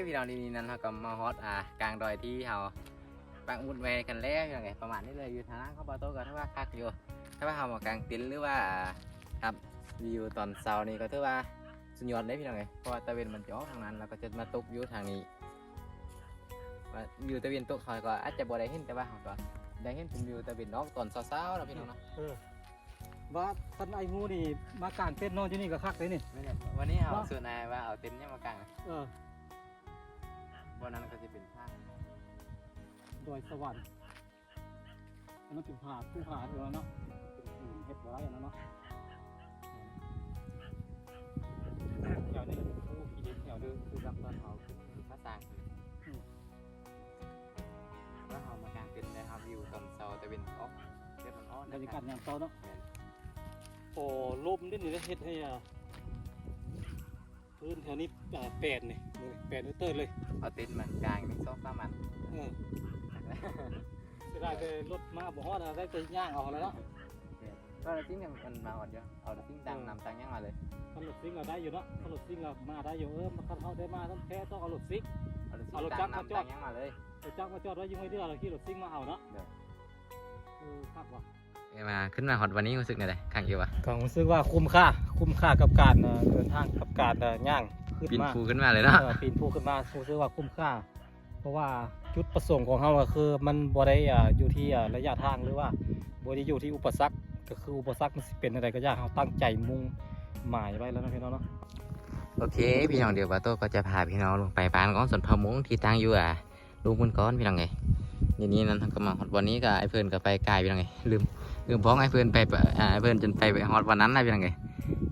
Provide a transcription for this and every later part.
เคพี่น้องนี่นี่นั่นเขาก็มาฮอตอ่ากลางดอยที่เขาปักหมุดไว้กันแล้วอย่างไงประมาณนี้เลยอยู่ทางนั้นเขาบอโต้ก็ถ้าว่าคักอยู่ถ้าว่าเขามากลางเต็นท์หรือว่าครับวิวตอนเช้านี่ก็ถือว่าสุดยอดเลยพี่น้องไงเพราะว่าตะเวนมันจะออกทางนั้นแล้วก็จะมาตกอยู่ทางนี้ว่าวิวตะเวนตกเขาก็อาจจะบ่ได้เห็นแต่ว่าเขาก็ได้เห็นเป็นวิวตะเวนออกตอนเช้าๆแล้วพี่น้องเนาะเออว่าท่านไอ้งูนี่มาการเป็นนอนที่นี่ก็คักเลยนี่ไม่ใช่วันนี้เขาว่าส่วนนายว่าเอาเต็นท์เนี่ยมากางเออ วันนั้นก็จะเป็นทางดอยสวรรค์อันนั้นเป็นผาผู้ผาเถอะเนาะเป็นหินเฮ็ดไว้อันนั้นเนาะแถวนี้เป็นผู้ขี้ดินแถวนึงคือรับตอนเขาคือภาษาคือแล้วเขามากางเต็นท์นะครับวิวตอนเช้าตะเวนออกเดี๋ยวมันออกบรรยากาศนะยามเช้าเนาะครับโอ้ลมนิดนี่เฮ็ดให้อะ พื้นแถวนี้อ่าแปดนี่นี่แปดนิวเตอร์เลยเอาเต็นท์มากางนี่ซอกประมาณเออจะได้ไปรถมาบ่ฮอดอะได้ไปย่างเอาแล้วเนาะก็เราทิ้งมันมาอ่อนเยอะเอาทิ้งตังนำตังยังมาเลยถ้ารถซิ่งเราได้อยู่เนาะถ้ารถซิ่งเรามาได้อยู่เออมันเขาได้มาต้องแค่ต้องเอารถซิ่งเอาทิ้งเอารถตัจังกรมาจนำอตัดงยังมาเลยรถจักรมาจอดไว้ยังไม่เดือเราขี่รถซิ่งมาเอาเนาะ มาขึ้นมาฮอตวันนี้รู้สึกไงเลยขังอยู่วะก็รู้สึกว่าคุ้มค่า คุ้มค่ากับการเอ่อเดินทางกับการเอ่อย่างขึ้นปีนมาภูขึ้นมาเลยเนาะเออปีนภูขึ้นมารู้สึกว่าคุ้มค่า เพราะว่าจุดประสงค์ของเราก็คือ มันบ่ได้อ่าอยู่ที่อ่าระยะทางหรือว่าบ่ได้อยู่ที่อุปสรรคก็คืออุปสรรคมันสิเป็นอะไรก็อยากเราตั้งใจมุ่งหมายไว้แล้วนะพี่น้องเนาะโอเค พี่น้องเดี๋ยวบาโต้ก็จะพาพี่น้องลงไปบ้านของสวนพะมุงที่ตั้งอยู่อะลุงคุณก้อนพี่น้องไง ทีนี้นั้นก็มาฮอตวันนี้ก็ไอ้เพื่อนก็ไปไกลพี่น้องไงลืมลืมพ้องไอ้เพื่อนไปอ่าไอ้เพื่อนจนไปฮอตวันนั้นนะพี่น้องไง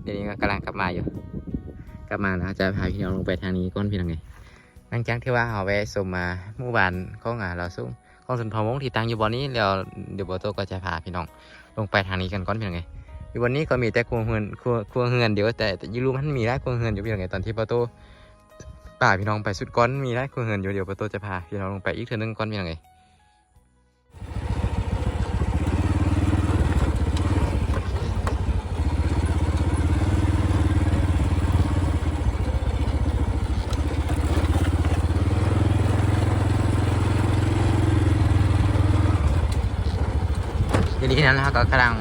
เดี๋ยวนี้ก็กำลังกลับมาอยู่ กลับมาแล้วจะพาพี่น้องลงไปทางนี้ก้อนพี่น้องไงหลังจากที่ว่าเอาไปสมมาหมู่บ้านของอ่าเราซุ้มของสวนพะมุงที่ตั้งอยู่บนนี้แล้วเดี๋ยวบาโตก็จะพาพี่น้องลงไปทางนี้กันก้อนพี่น้องไงอยู่วันนี้ก็มีแต่ครัวเฮือนครัวครัวเฮือนเดี๋ยวแต่แต่อยูรูมันมีได้ครัวเฮือนอยู่พี่น้องไงตอนที่ประตูป่าพี่น้องไปสุดก้อนมีได้ครัวเฮือนอยู่เดี๋ยวประตูจะพาพี่น้องลงไปอีกเทือนึงก้อนพี่น้องไง ทีนี้นั้นเราก็กำลัง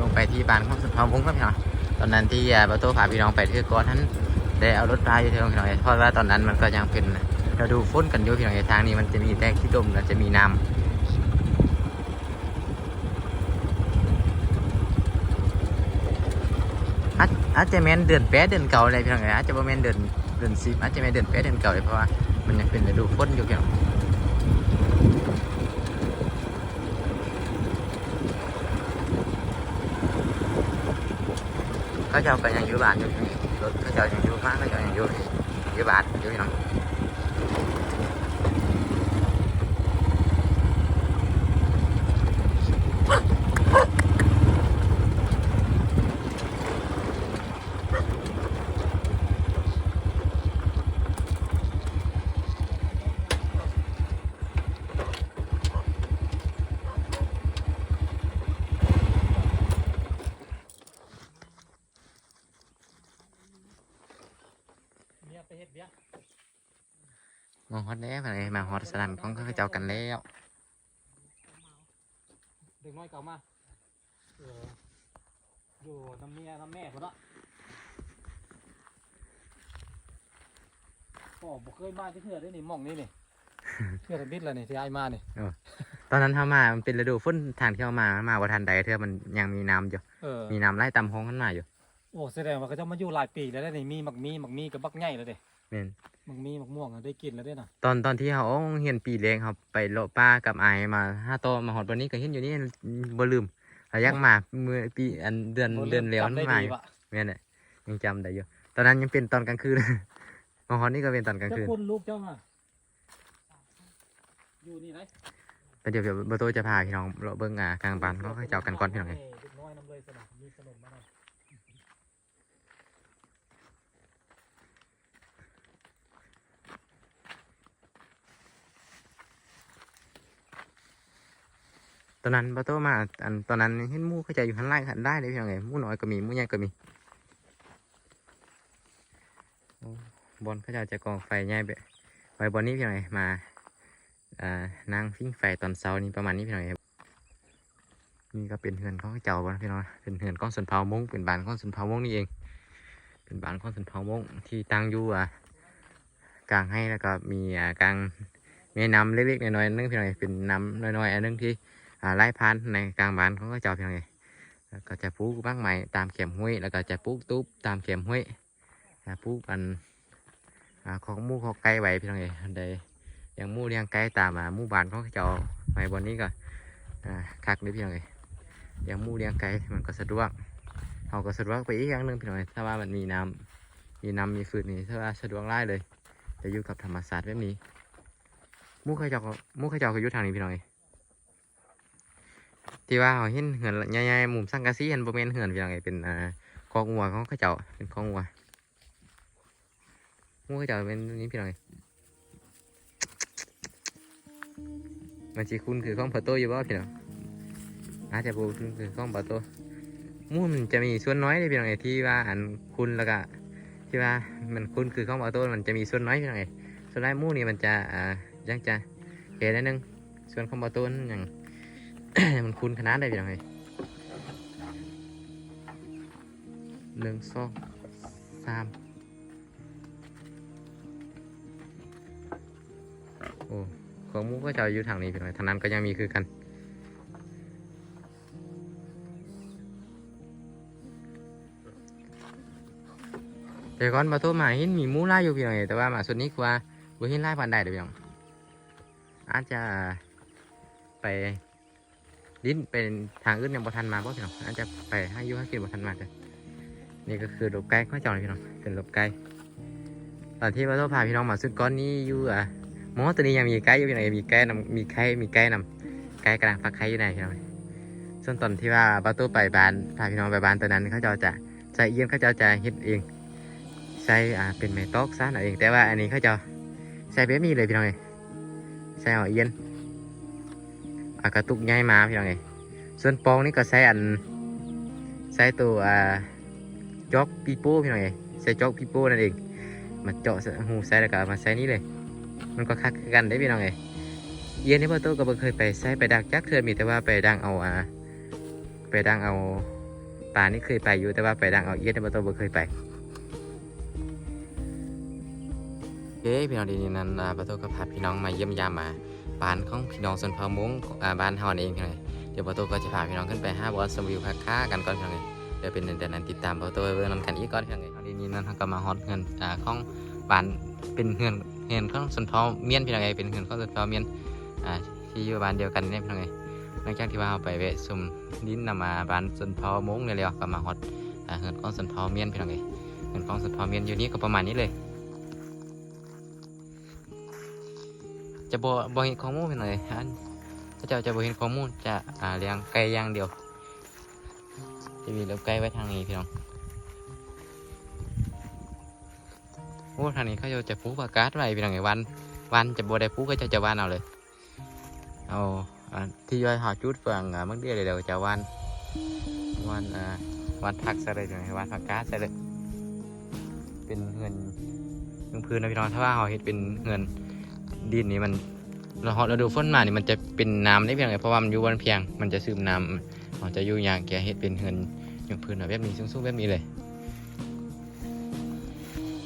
ลงไปที่บ้านของสุนทรวงศ์ครับพี่น้องตอนนั้นที่ประตูพาพี่น้องไปที่กอนั้นได้เอารถพาอยู่ที่น้องพี่น้องเพราะว่าตอนนั้นมันก็ยังเป็นเราดูฝนกันอยู่พี่น้องทางนี้มันจะมีแต่ขี้ดมแล้วจะมีน้ำอาจจจะแมนเดือนแปดเดือนเก่าเลยพี่น้องอาจจะบ่แม่นเดือนเดือนสิบอาจจะแมนเดือนแปดเดือนเก่าเลยเพราะว่ามันยังเป็นฤดูฝนอยู่พี่น้อง เขาเจ้าก็ยังอยู่บ้านอยู่พี่น้อ งรถเขาเจ้ายังอยู่บ้านเขาเจ้ายังอยู่อยู่บ้านอยู่พี่น้องเนี่ยไปเฮ็ดเบี้ยมาฮอตแล้วพี่น้องเอ้ยมาฮอตสนั่นของเขาเจ้ากันแล้วเด็กน้อยเก่ามาเอออยู่น้ำเมียน้ำแม่คนละก็บ่เคยมาที่เถื่อได้นี่หมองนี่นี่เถื่อทบิดเลยนี่ที่ไอ้ายมานี่ตอนนั้นเขามามันเป็นฤดูฝนทางที่เขามามาว่าทันใดเธอมันยังมีน้ำอยู่เออมีน้ำไล่ตามห้องขึ้นมาอยู่โอ้แสดงว่าเขาจะมาอยู่หลายปีแล้วได้นี่มีหมักมีหมักมีกับบักใหญ่แล้วเด้ แม่นหมักมีหมักม่วงอะได้กินแล้วเด้น่ะตอนตอนที่เขาเห็นปีเลี้ยงเขาไปโลป้ากับไอายมาห้าโตวมาหอดวันนี้ก็เห็นอยู่นี่บ่ลืมเขายักมาเมื่อปีอันเดือนบ่เดือนแล้วจำได้มันมาดีอยู่วะแม่นแหละยังจำได้อยู่ตอนนั้นยังเป็นตอนกลางคืน มาหอดนี่ก็เป็นตอนกลางเจ้าคืนคุณลูกเจ้ามาอยู่นี่ไหนแต่เดี๋ยวเดี๋ยวเบอร์โตจะพาพี่น้องเลาะเบิ้งอ่ากลางบ้านเขาให้เจ้ากันก่อนพี่น้องไง เด็กน้อยน้ำเลยสนะมีขนมมาหน่อย ตอนนั้นเบอร์โตมาอันตอนนั้นเห็นมูเข้าใจอยู่ข้างล่างขันได้เลยพี่น้องไงหมูน้อยก็มีมูใหญ่ก็มีบอลเขาจะจะกองไฟใหญ่แบบไว้บนนี้พี่น้องเอ้ยมาอ่านั่งฟิ้งไฟตอนเช้านี้ประมาณนี้พี่น้องเอ้ยนี่ก็เป็นเฮือนของเจ้าบ่นพี่น้องนะเป็นเฮือนของสนเผามงเป็นบ้านของสนเผามงนี่เอง เป็นบ้านของสนเผามงที่ตั้งอยู่อะกลางให้แล้วก็มีอ่ากลางมีน้ำเล็กๆน้อยๆนึงพี่น้องเป็นน้ำน้อยๆอันนึงที่ ไล่พานในกลางบ้านของเจ้าพี่น้องเอ้ยแล้วก็จะปลูกบ้างใหม่ตามเข็มห้วยแล้วก็จะปลูกตุ๊บตามเข็มห้วยปลูกอันอ่าของมูของไก่ไว้พี่น้องเอ้ยอันใดอย่างมูเลี้ยงไก่ตามอ่ามู่บ้านของเจ้าไว้บนนี้ก็อ่าคักเลยพี่น้องเอ้ยอย่างมูเลี้ยงไก่มันก็สะดวกเขาก็สะดวกไปอีกอย่างหนึ่งพี่น้อยถ้าว่ามันมีน้ำมีน้ำมีฟืนนี่ถ้าว่าสะดวกไล่เลยจะอยู่กับธรรมศาสตร์แบบนี้มู่ข้าเจ้าก็หมู่ข้าเจ้าก็อยู่ทางนี้พี่น้อย ที่ว่าเขาเห็นเหือนใหญ่ๆมุมสังกะสีเห็นบ่แม่นเหือนพี่น้อยเป็นอ่าคอกงัวของเข้าเจ้าเป็นคอกงัวมู่เข้าเจ้าเป็นนี้พี่น้อยมันจีคุณคือข้องพระโตอยู่บ่พี่น้องอาจจะบ่คุณคือข้องพระโตมูมันจะมีส่วนน้อยเลยพี่น้องที่ว่าอันคุณแล้วก็ที่ว่ามันคุณคือข้องออโตมันจะมีส่วนน้อยพี่น้องส่วนน้อยมูนี่มันจะอ่ายังจะเกได้นึงส่วนข้องออโตนั้นอย่าง มันคุณขนาดได้พี่น้องเอยหนึ่งสองสามโอ้ของมูก็จะอยู่ทางนี้พี่น้องเอยทางนั้นก็ยังมีคือกันแต่ก่อนมาตัวหมาเห็นมีมูไล่อยู่พี่น้องเอ้ยแต่ว่าหมาส่วนนี้กว่าบ่ห็นไล่ปานใดเด้อพี่น้องอาจจะไป ดิ้นเป็นทางอื่นยังบ่ทันมาบ่พี่น้องอาจจะไปให้ยู่ให้กินบ่ทันมาเลยนี่ก็คือหลบไก่ข้อจองพี่น้องเป็นหลบไก่ตอนที่มาตัวพาพี่น้องมาซึ่งก้อนนี้อยู่อะหมอตัวนี้ยังมีไก่อยู่พี่น้องมีไก่นำมีไข่มีไก่นำไก่กำลังฟักไข่อยู่ไหนพี่น้องส่วนตอนที่ว่าประตูไปบ้านพาพี่น้องไปบ้านตัวนั้นเขาจะจะใส่เยี่ยมเขาจะจะเฮ็ดเองใส่อ่าเป็นไม้ตอกซะหน่อยเองแต่ว่าอันนี้เขาจะใส่แบบี้เลยพี่น้องเอ้ยใส่เอาเย็น อากระตุกใหญ่มาพี่น้องเอ้ยส่วนปองนี่ก็ใส่อันใส่ตัวอ่าจอกปีโป้พี่น้องเอ้ยใส่จอกปีโป้นั่นเองมาเจาะหูใส่แล้วก็มาใส่นี่เลย มันก็คักกันได้พี่น้องเอ้ยเย็นที่พ่อโตก็บ่เคยไปใส่ไปดักจักเทือมีแต่ว่าไปดังเอาอ่าไปดังเอาปลานี่เคยไปอยู่แต่ว่าไปดังเอาเย็นที่พ่อโตบ่เคยไปเอ้พี่น้องดีนี่นั่นอ่าประตูก็พาพี่น้องมาเยี่ยมยามมา บ้านของพี่น้องส่วนเผ่ามงอ่าบ้านเฮานี่เองเลยเดี๋ยวประตูก็จะพาพี่น้องขึ้นไปห้าบอสวิวค่ากันก่อนพี่น้องเลยเดี๋ยวเป็นเดือนนั้นติดตามประตูไปเบิ่งนำกันอีกก่อนพี่น้องเลยดีนี่นั่นเขาก็มาฮอตเงินอ่าของบ้านเป็นเงินเงินของส่วนเผ่าเมียนพี่น้องเลยเป็นเงินของส่วนเผ่าเมียนอ่าที่อยู่บ้านเดียวกันเนี่ยพี่น้องเลยหลังจากที่ว่าเราไปเวะซุ่มดินนำมาบ้านส่วนเผ่ามงเนี่ยเลยก็มาฮอตอ่าเงินของส่วนเผ่าเมียนพี่น้องเลยเงินของส่วนเผ่าเมียนอยู่นี่ก็ประมาณนี้เลย จะบ่บ่เห็นข้อมูลเป็นเลยฮะถ้าเจ้าจะบ่เห็นข้อมูลจะอ่าเลี้ยงไก่อย่างเดียว จะมีเลี้ยงไก่ไว้ทางนี้พี่น้องโอ้ทางนี้เขาจะปลูกผักกาดไว้พี่น้องไอ้วันวันจะบ่ได้ปลูกก็จะจะวันเอาเลยเอาอ่าที่ย่อยหอจุดเฟืองมันเดียวเดี๋ยวจะวันวันอ่าวันพักใส่เลยพี่น้องวันผักกาดใส่เลยเป็นเงินเงินพื้นนะพี่น้องถ้าว่าเขาเห็ดเป็นเงิน ดินนี่มันเราเราดูฝนมานี่มันจะเป็นน้ำได้เพียงไงเพราะว่ามันอยู่บนเพียง มันจะซึมน้ำมันจะอยู่อย่างแกเฮ็ดเป็นเหินอย่างพื้นแบบนี้สูงๆแบบนี้เลย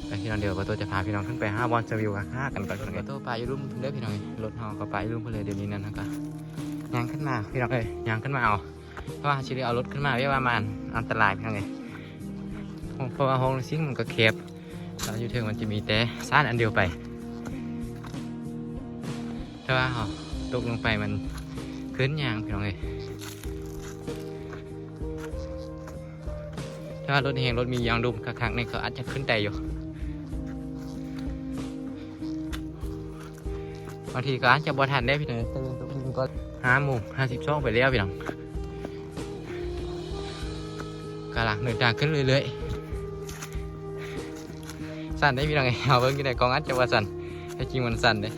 ไปพี่น้องเดี๋ยวประตูจะพาพี่น้องขึ้นไปห้าบอลสวิวห้ากันก่อนประตูไปอยู่รุ่มเด้อพี่น้องรถเฮาก็ไปรุ่มไปเลยเดี๋ยวนี้นั่นนะครับยางขึ้นมาพี่น้องเอ้ยยางขึ้นมาเอาเพราะว่าชิลิเอารถขึ้นมาเรียกว่ามันอันตรายพี่น้องเอ้ยเพราะว่าห้องซิ่งมันก็แคบแล้วอยู่เทิงมันจะมีแต่ซ่านอันเดียวไป แต่ว่าเขาตกลงไปมันขึ้นยางพี่น้องเลยถ้ารถแหงรถมียางดุมคักๆนี่เขาอาจจะขึ้นได้อยู่บางทีก็อาจจะบ่ทันได้พี่น้องตื่นตกดินก็ห้าโมงห้าสิบช่องไปแล้วพี่น้องกำลังเดินทางขึ้นเรื่อยๆสั่นได้พี่น้องไงเอาเบิ่งกี่ไหนกองอาจจะว่าสั่นแต่จริงมันสั่นเด้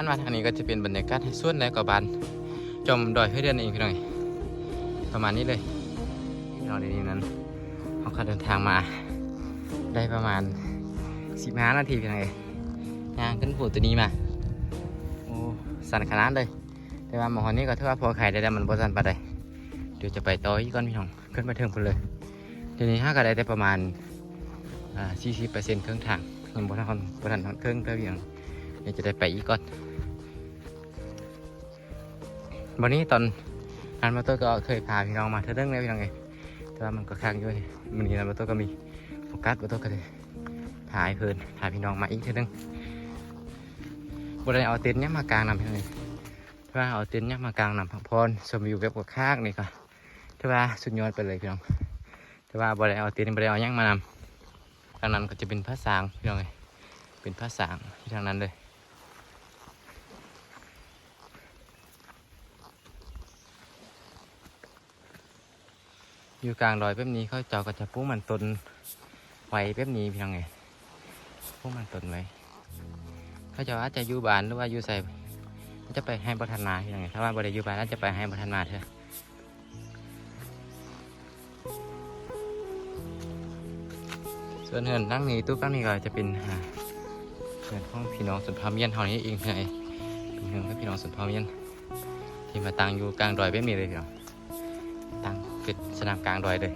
อันมาทางนี้ก็จะเป็นบรรยากาศให้ส่วนในกว่าบานจมดอยให้เดือนเองพี่น้องประมาณนี้เลยพี่น้องดีๆนั้นเฮเขาก็เดินทางมา ได้ประมาณสิบนาทีพียงไงย่างขึ้นผูตัวนี้มาโอ้สั่นขนาดเลยแต่ว่าหมอนี้ก็ถือว่าพอไข่ได้แต่มันบสั่นปานใดเดี๋ยวจะไปต่ออีกก่อนพี่น้องขึ้นมาเทิงพุ่นเลยทีนี้ห้าก็ได้แต่ประมาณอ่าสี่สิบเปอร์เซ็นต์ครึ่องทางยังบ่ทันบ่ทันครึ่งเท่าพี่น้อง เดี๋ยวจะได้ไปอีกก่อนวันนี้ตอนนันมาตัวก็เคยพาพี่น้องมาเท่าเรื่องแล้วพี่น้องไงแต่ว่ามันก็ค้างอยู่วันนี้นันมาตัวก็มีโฟกัสมาตัวก็เลยพาเพิ่นพาพี่น้องมาอีกเท่านึงบ่ได้เอาเต็นท์เนี่ยมากางนำพี่น้องเอ้ยถ้าเอาเต็นท์เนี่ยมากลางนำพักพรชมวิวแบบกว่าข้างนี่ก็ถือว่าสุดยอดไปเลยพี่น้องแต่ว่าบ่ได้เอาเต็นท์บ่ได้เอาหยังมานำทางนั้นก็จะเป็นพระสางพี่น้องเอ้ยเป็นพระสางที่ทางนั้นเลย อยู่กลางดอยแบบนี้เขาเจ้าก็จะปลูกมันต้นไว้แบบนี้พี่น้องเอ้ยปลูกมันต้นไว้เขาจ้าอาจจะอยู่บ้านหรือว่าอยู่ใส่จะไปให้บทันาอย่างไงถ้าว่าบริยุบาลจะไปให้บทันาเถอะส่วนเหินตั้งนี้ตู้ตั้งนี้ก็จะเป็นเหินของพี่น้องสุนทรเมียนเท่านี้เองไงเป็นเหินของพี่น้องสุนทรเมียนที่มาตั้งอยู่กลางดอยแบบนี้เลยพี่น้อง ตั้งเป็นสนามกลางดอยเลย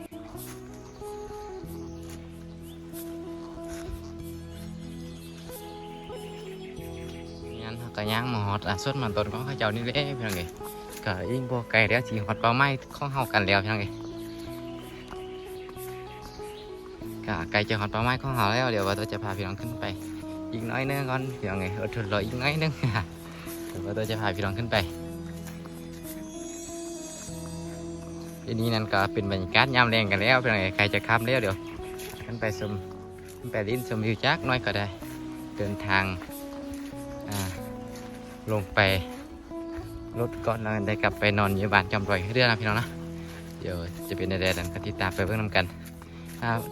งั้นเขาก็ย่างหมอดอะส่วนมันต้นของเขาเจ้านี่แหละพี่น้องเอ้ยก็ยิ่งบ่ไก่แล้วสิฮอดเป้าไม้ของเฮากันแล้วพี่น้องเอก็ไก่จะฮอดเป้าไม้ของเฮาแล้วเดี๋ยวว่าตัวจะพาพี่น้องขึ้นไป อีกน้อยนึงก่อนพี่น้องเอ้ยอดทนรออีกน้อยนึงเดี๋ยวว่าตัวจะพาพี่น้องขึ้นไป ทีนี้นั่นก็เป็นบรรยากาศยามแรงกันแล้วพี่น้องใครจะข้ามแล้วเดี๋ยวขึ้นไปชมขึ้นไปลิ้นชมวิวจักน้อยก็ได้ เดินทางลงไปรถก่อนแล้วได้กลับไปนอนอยู่บ้านจำรอยเรื่อยนะพี่น้องนะเดี๋ยวจะเป็นแดดๆก็ติดตามไปเบิ่งนำกัน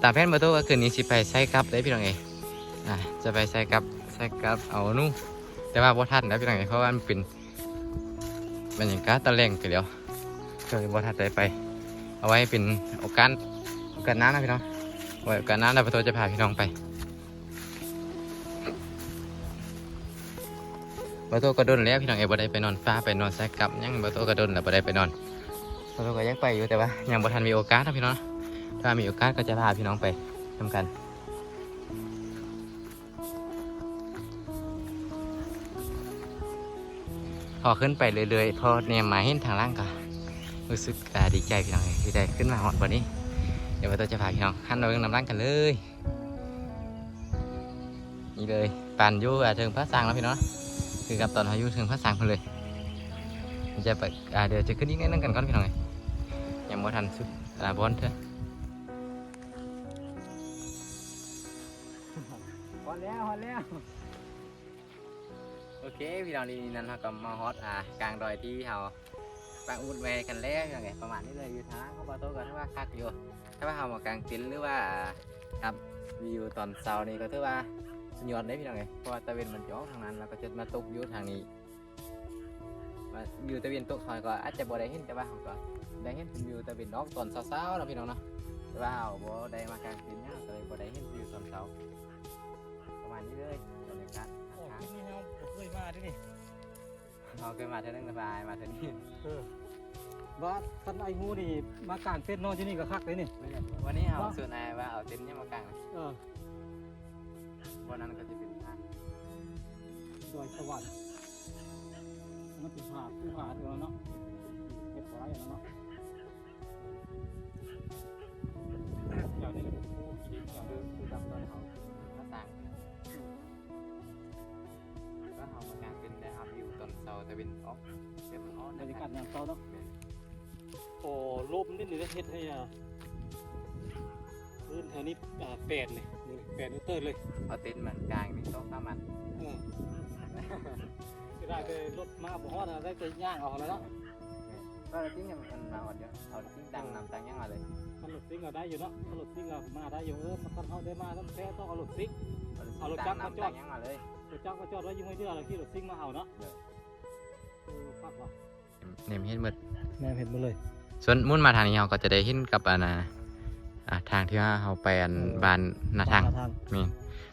ตามแผนเบอร์โทรก็คืนนี้สิไปใส่กลับได้พี่น้องเอยอ่าจะไปใส่กลับใส่กลับเอานู่นแต่ว่าบ่ทันนะพี่น้องเอยเพราะว่ามันเป็นบรรยากาศตะแลงไปแล้วก็เลยบ่ทันได้ไป เอาไว้เป็นโอกาสโอกาสหน้านะพี่น้องไว้โอกาสหน้าแล้วเบอร์โทรจะพาพี่น้องไปบาโตก็โดนแล้วพี่น้องเอ๋บ่ได้ไปนอนฟ้าไปนอนแซกกลับยังบาโตก็โดนแล้วบ่ได้ไปนอนบาโตก็ยังไปอยู่แต่ว่ายังบ่ทันมีโอกาสนะพี่น้องถ้ามีโอกาสก็จะพาพี่น้องไปทำกันพอขึ้นไปเรื่อยๆพอเนี่ยมาเห็นทางล่างก็ รู้สึกอ่าดีใจพี่น้องเอ๋ที่ได้ขึ้นมาหอดวันนี้ เดี๋ยวบาโตจะพาพี่น้องขั้นเราเรื่องน้ำล่างกันเลย นี่เลยปั่นอยู่อะเทิงพระสังแล้วพี่น้องคือกับตอนอายุถึงพระสังพนเลยจะไปอ่าเดี๋ยวจะขึ้นอีกนิดนึงกันก่อนพี่น้องไงยังบ่ทันสุดอ่าบอลเถอะฮอดแล้วฮอดแล้วโอเคพี่น้องนี่นั่นเราก็มาฮอตอ่ากลางดอยที่เรา ปังอุดแวกันแล้วพี่น้องไงประมาณนี้เลยอยู่ทางเขาบาโต้ก็ถือว่าคักอยู่ถ้าว่าเรามากางเต็นท์หรือว่าครับวิวตอนเช้านี่ก็ถือว่าสุดยอดเลยพี่น้องไงเพราะว่าตะเวนมันจะออกทางนั้นแล้วก็จะมาตกอยู่ทางนี้มาวิวตะเวนตกคอยก็อาจจะบ่ได้เห็นแต่ว่าเราก็ได้เห็นวิวตะวันออกตอนเช้าๆเนาะพี่น้องเนาะแต่ว่าเราบ่ได้มากางเต็นท์เนี่ยก็เลยบ่ได้เห็นวิวตอนเช้าประมาณนี้เลยบรรยากาศโอ้ทางที่นี่เราบ่เคยมาที่นี่เราเคยมาเท่านึงสบายมาเท่านี้เออ ว่าท่านไอ้งูนี่มากางเต้นท์นอนที่นี่ก็คักเลยนี่ไม่ได้วันนี้เอาส่วนนายว่าเอาเต็นท์เนี่ยมากางเออวันนั้นก็จะเป็นทางดอยสวรรค์มันเป็นผาผู้ผาเดียวเนาะเก็บไว้อะเนาะอย่างนี้ก็เป็นผู้กินอย่างคือคือกับตอนเขาหน้าต่างก็เอามากางเต็นท์ได้ครับวิวตอนเช้าตะวันออกเดี๋ยวมันออกบรรยากาศอย่างเศร้าเนาะ แม่น โอ้ลมนิดนึงเฮ็ดให้อะพื้นแถวนี้อ่าแปดเลยนี่แปดนิ้วเตอร์เลยเอาเต็นท์มันกางนี่ต้องข้ามมันเออที่ได้ไปรถมาบ่ฮอดอะได้ไปย่างออกแล้วเนาะก็จริงๆมันมาหอดเดียวเอาจริงดังนำตังยังมาเลยถ้ารถซิ่งก็ได้อยู่เนาะถ้ารถซิ่งก็มาได้อยู่เออมันเขาได้มาต้องแท้ต้องเอารถซิ่งเอารถจักรมาจอดยังมาเลยรถจักรก็จอดไว้อยู่ไม่เดือแล้วที่รถซิ่งมาเอาเนาะเออพักว่ะเนี่ยเห็นหมดแม่เห็นหมดเลย ส่วนมุ่นมาทางนี้เราก็จะได้เห็นกับอันนะอ่าทางที่ว่าเราไปอันบ้านนาทางบ้นทางแม่น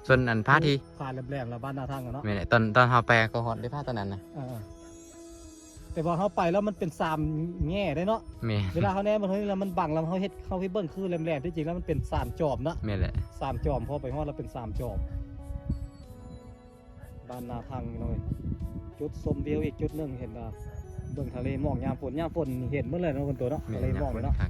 ส่วนอันพาที่ผ่านแหลมๆแล้วบ้านนาทางอะเนาะแม่นแหละตอนตอนเราไปก็ฮอดได้พาตอนนั้นนะเออแต่พอเขาไปแล้วมันเป็นสามแง่ได้เนาะ แม่นเวลาเขาแน่มันเฮ้ยแล้วมันบังแล้วเขาเฮ็ดเขาเฮ็ดเบิ้งคือแหลมๆที่จริงแล้วมันเป็นสามจอบเนาะแม่นแหละสามจอมพอไปฮอดแล้วเป็นสามจอมบ้านนาทางนี่หน่อยจุดชมวิวอีกจุดหนึงเห็นอะ เบิ่งทะเลหมอกยามฝนยามฝนเห็นเมื่อเลยเนาะคนตัวเนาะแม่ทะนเลอหยามอกกเลยเนาะเนาะ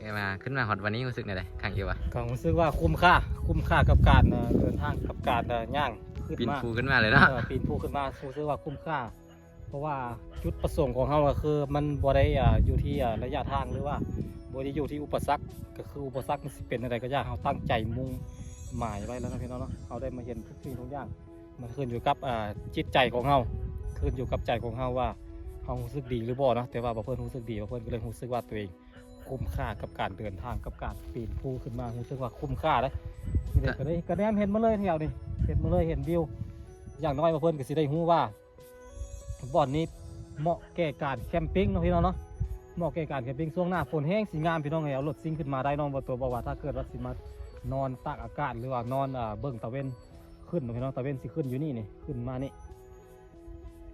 ได้มาขึ้นมาฮอดวันนี้รู้สึกไงได้ข้างเดียววะก็รู้สึกว่าคุ้มค่า คุ้มค่ากับการเอ่อเดินทางกับการเอ่อย่างขึ้นปีนมาภูขึ้นมาเลยเนาะเออปีนภูขึ้นมารู้สึกว่าคุ้มค่า เพราะว่าจุดประสงค์ของเราก็คือ มันบ่ได้อ่าอยู่ที่อ่าระยะทางหรือว่าบ่ได้อยู่ที่อุปสรรคก็คืออุปสรรคมันสิเป็นอะไรก็ยากเราตั้งใจมุ่งหมายไว้แล้วนะพี่น้องเนาะเราได้มาเห็นทุกสิ่งทุกอย่าง มันขึ้นอยู่กับจิตใจของเราขึ้นอยู่กับใจของเราว่าเรารู้สึกดีหรือบ่เนาะแต่ว่าบ่เพิ่นรู้สึกดีบ่เพิ่นก็เลยรู้สึกว่าตัวเองคุ้มค่ากับการเดินทางกับการปีนภูขึ้นมารู้สึกว่าคุ้มค่าเลยนี่เด็กก็ได้ก็แนมเห็นมาเลยแถวนี้เห็นมาเลยเห็นวิว อย่างน้อยบ่เพิ่นก็สิได้รู้ว่าบ่อนนี้เหมาะแก่การแคมปิ้งเนาะพี่น้องเนาะเหมาะแก่การแคมปิ้งช่วงหน้าฝนแห้งสีงามพี่น้องเอ้ยเอารถซิ่งขึ้นมาได้น้องบ่ตัวบอกว่าถ้าเกิดว่าสิมานอนตากอากาศหรือว่านอนเบิ่งตะเวน ขึ้นเนาะพี่น้องตะเวนสิขึ้นอยู่นี่นี่ขึ้นมานี่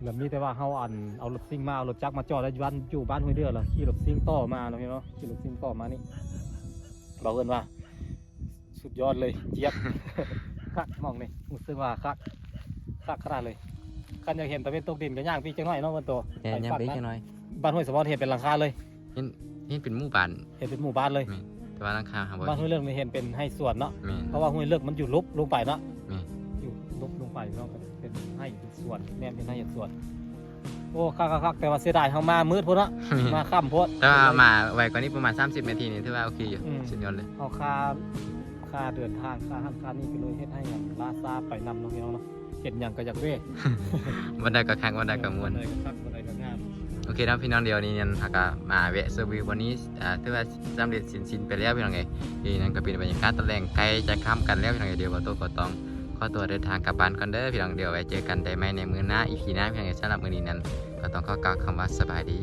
แบบนี้แต่ว่าเฮาอันเอารถซิ่งมาเอารถจักรมาจอดแล้วอยู่บ้านอยู่บ้านห้วยเดือแล้วขี่รถซิ่งต่อมาเนาะพี่น้องขี่รถซิ่งต่อมานี่บอกเพิ่นว่า สุดยอดเลยเจี๊ยบคักมองนี่รู้สึกว่าคักคักขนาดเลยคันอยากเห็นตะเวนตกดินก็ย่างพี่จังหน่อยเนาะบนตัวแต่ยังฝั่ไปงจังน้อยบ้านห้วยสมอนเห็นเป็นหลังคาเลยนี่เป็นหมู่บ้านเห็นเป็นหมู่บ้านเลยแม่นแต่ว่าหลังคาหาบ่บ้านห้วยเลิกนี่เห็นเป็นให้สวนเนาะแม่นเพราะว่าห้วยเลิกมันอยู่ลุบลงไปเนาะแม่นอยู่ ลุบลงเป็นให้เป็นสวนแม่นเป็นให้เป็นสวนโอ้คักคักคักแต่ว่าเสียดายเฮามามืดพุ่นเนาะ มาค่ำพุ่นแต่ว่ามาไวกว่านี้ประมาณ 30 นาทีนี่ถือว่าโอเคอยู่อืม สุดยอดเลย เอาค่าค่าเดินทางค่าหันค่านี่ก็เลยเฮ็ดให้อย่างลาซาไปนำเนาะพี่น้องเนาะเห็นหยังก็อยากเว้วันใดก็คักวันใดก็มวนบันไดก็คักบันไดก็งาม โอเคนะพี่น้องเดียวนี้ยันหากะมาแวะเซอร์วิววันนี้อ่าถือว่าสำเร็จสินสินไปแล้วพี่น้องไงทีนั้นก็เป็นบรรยากาศตะแลงไกลจะข้ามกันแล้วพี่น้องเอ้ยเดี๋ยวว่าตัวก็ต้อง อตัวเดินทางกลับบ้านก่อนเด้อพี่น้องเดี๋ยวไว้เจอกันได้ไหมในมือหน้าอีพีหน้าพี่น้องสำหรับมือนี้นั้น ก็ต้องขอกล่าวคำว่าสบายดี